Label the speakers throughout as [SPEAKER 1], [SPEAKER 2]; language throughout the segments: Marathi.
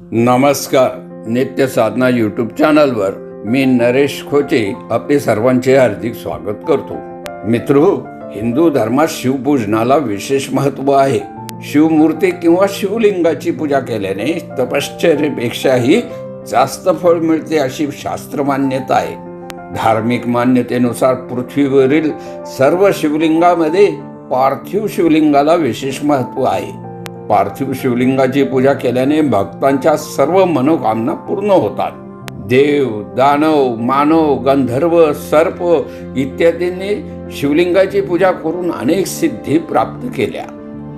[SPEAKER 1] नमस्कार नित्य साधना यूट्यूब चॅनलवर मी नरेश खोचे आपले सर्वांचे हार्दिक स्वागत करतो. मित्र हिंदू धर्मात शिवपूजनाला विशेष महत्त्व आहे. शिवमूर्ती किंवा शिवलिंगाची पूजा केल्याने तपश्चर्येपेक्षाही जास्त फळ मिळते अशी शास्त्र मान्यता आहे. धार्मिक मान्यतेनुसार पृथ्वीवरील सर्व शिवलिंगामध्ये पार्थिव शिवलिंगाला विशेष महत्त्व आहे. पार्थिव शिवलिंगाची पूजा केल्याने भक्तांच्या सर्व मनोकामना पूर्ण होतात. देव दानव मानव गंधर्व सर्प इत्यादींनी शिवलिंगाची पूजा करून अनेक सिद्धी प्राप्त केल्या.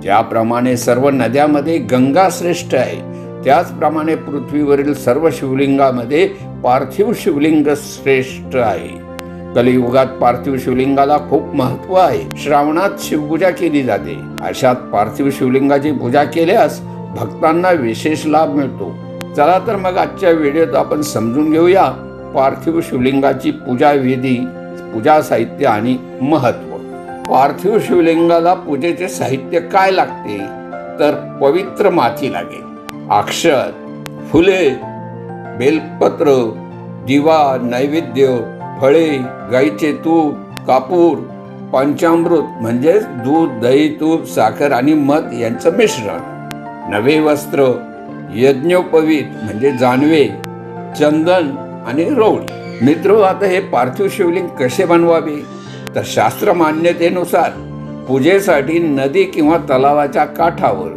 [SPEAKER 1] ज्याप्रमाणे सर्व नद्यामध्ये गंगा श्रेष्ठ आहे त्याचप्रमाणे पृथ्वीवरील सर्व शिवलिंगामध्ये पार्थिव शिवलिंग श्रेष्ठ आहे. कलियुगात पार्थिव शिवलिंगाला खूप महत्त्व आहे. श्रावणात शिवपूजा केली जाते. अशात पार्थिव शिवलिंगाची पूजा केल्यास भक्तांना विशेष लाभ मिळतो. चला तर मग आजच्या व्हिडिओत आपण समजून घेऊया पार्थिव शिवलिंगाची पूजा विधी पूजा साहित्य आणि महत्त्व पार्थिव शिवलिंगाला पूजेचे साहित्य काय लागते? तर पवित्र माती लागेल. अक्षर फुले बेलपत्र दिवा नैवेद्य फळे गाईचे तूप कापूर पंचामृत म्हणजेच दूध दही तूप साखर आणि मध यांचं मिश्रण. नवे वस्त्र यज्ञोपवीत म्हणजे जानवे चंदन आणि रोड मित्र आता हे पार्थिव शिवलिंग कसे बनवावे? तर शास्त्र मान्यतेनुसार पूजेसाठी नदी किंवा तलावाच्या काठावर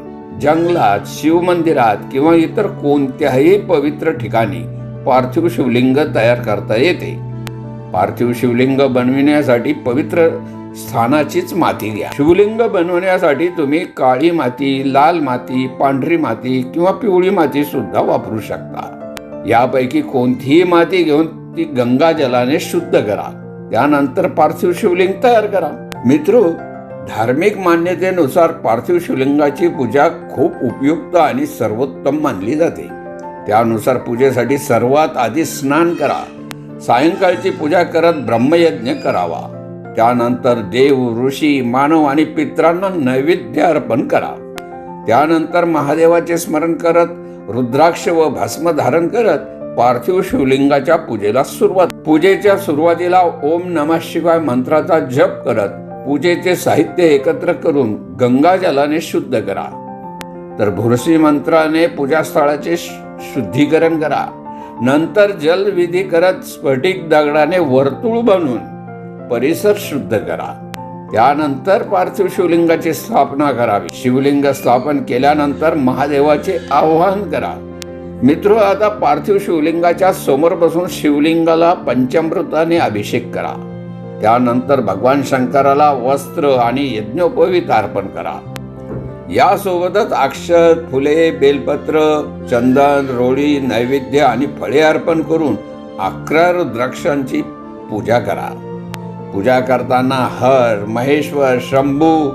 [SPEAKER 1] जंगलात शिवमंदिरात किंवा इतर कोणत्याही पवित्र ठिकाणी पार्थिव शिवलिंग तयार करता येते. पार्थिव शिवलिंग बनविण्यासाठी पवित्र स्थानाचीच माती घ्या. शिवलिंग बनवण्यासाठी तुम्ही काळी माती लाल माती पांढरी माती किंवा पिवळी माती सुद्धा वापरू शकता. यापैकी कोणतीही माती घेऊन ती गंगा जलाने शुद्ध करा. त्यानंतर पार्थिव शिवलिंग तयार करा. मित्र धार्मिक मान्यतेनुसार पार्थिव शिवलिंगाची पूजा खूप उपयुक्त आणि सर्वोत्तम मानली जाते. त्यानुसार पूजेसाठी सर्वात आधी स्नान करा. सायंकाळची पूजा करत ब्रह्मयज्ञ करावा. त्यानंतर देव ऋषी मानव आणि पित्रांना नैवेद्य अर्पण करा. त्यानंतर महादेवाचे स्मरण करत रुद्राक्ष व भस्म धारण करत पार्थिव शिवलिंगाच्या पूजेला सुरुवात. पूजेच्या सुरुवातीला ओम नमः शिवाय मंत्राचा जप करत पूजेचे साहित्य एकत्र करून गंगा जलाने शुद्ध करा. तर भुरशी मंत्राने पूजास्थळाचे शुद्धीकरण करा. नंतर जलविधी करत स्फटिक दगडाने वर्तुळ बनवून परिसर शुद्ध करा. त्यानंतर पार्थिव शिवलिंगाची स्थापना करावी. शिवलिंग स्थापन केल्यानंतर महादेवाचे आवाहन करा. मित्र आता पार्थिव शिवलिंगाच्या समोर बसून शिवलिंगाला पंचामृताने अभिषेक करा. त्यानंतर भगवान शंकराला वस्त्र आणि यज्ञोपवीत अर्पण करा. यासोबतच अक्षत फुले बेलपत्र चंदन रोळी नैवेद्य आणि फळे अर्पण करून अकरा रुद्राक्षांची पूजा करा. पूजा करताना हर महेश्वर शंभू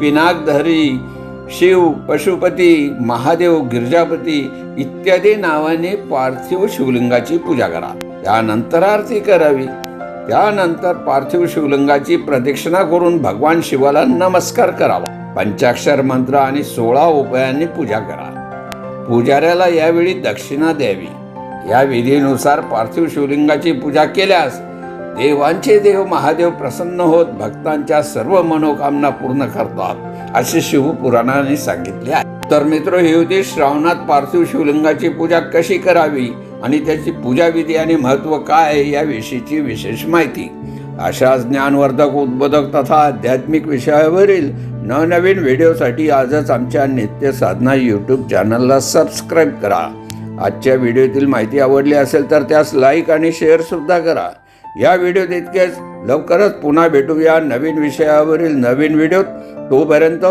[SPEAKER 1] पिनाकधरी शिव पशुपती महादेव गिरजापती इत्यादी नावाने पार्थिव शिवलिंगाची पूजा करा. त्यानंतर आरती करावी. त्यानंतर पार्थिव शिवलिंगाची प्रदक्षिणा करून भगवान शिवाला नमस्कार करावा. पंचाक्षर मंत्र आणि सोळा उपायांनी पूजा करा. पुजाऱ्याला यावेळी दक्षिणा द्यावी. या विधीनुसार पार्थिव शिवलिंगाची पूजा केल्यास देवांचे देव महादेव प्रसन्न होत भक्तांच्या सर्व मनोकामना पूर्ण करतात असे शिवपुराणाने सांगितले आहे. तर मित्र ही होती श्रावणात पार्थिव शिवलिंगाची पूजा कशी करावी आणि त्याची पूजाविधी आणि महत्त्व काय आहे याविषयीची विशेष माहिती. अशा ज्ञानवर्धक उद्बोधक तथा आध्यात्मिक विषयावरील नवनवीन व्हिडिओसाठी आजच आमच्या नित्य साधना यूट्यूब चॅनलला सबस्क्राईब करा. आजच्या व्हिडिओतील माहिती आवडली असेल तर त्यास लाईक आणि शेअरसुद्धा करा. या व्हिडिओत इतकेच. लवकरच पुन्हा भेटूया नवीन विषयावरील नवीन व्हिडिओत. तोपर्यंत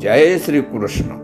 [SPEAKER 1] जय श्रीकृष्ण.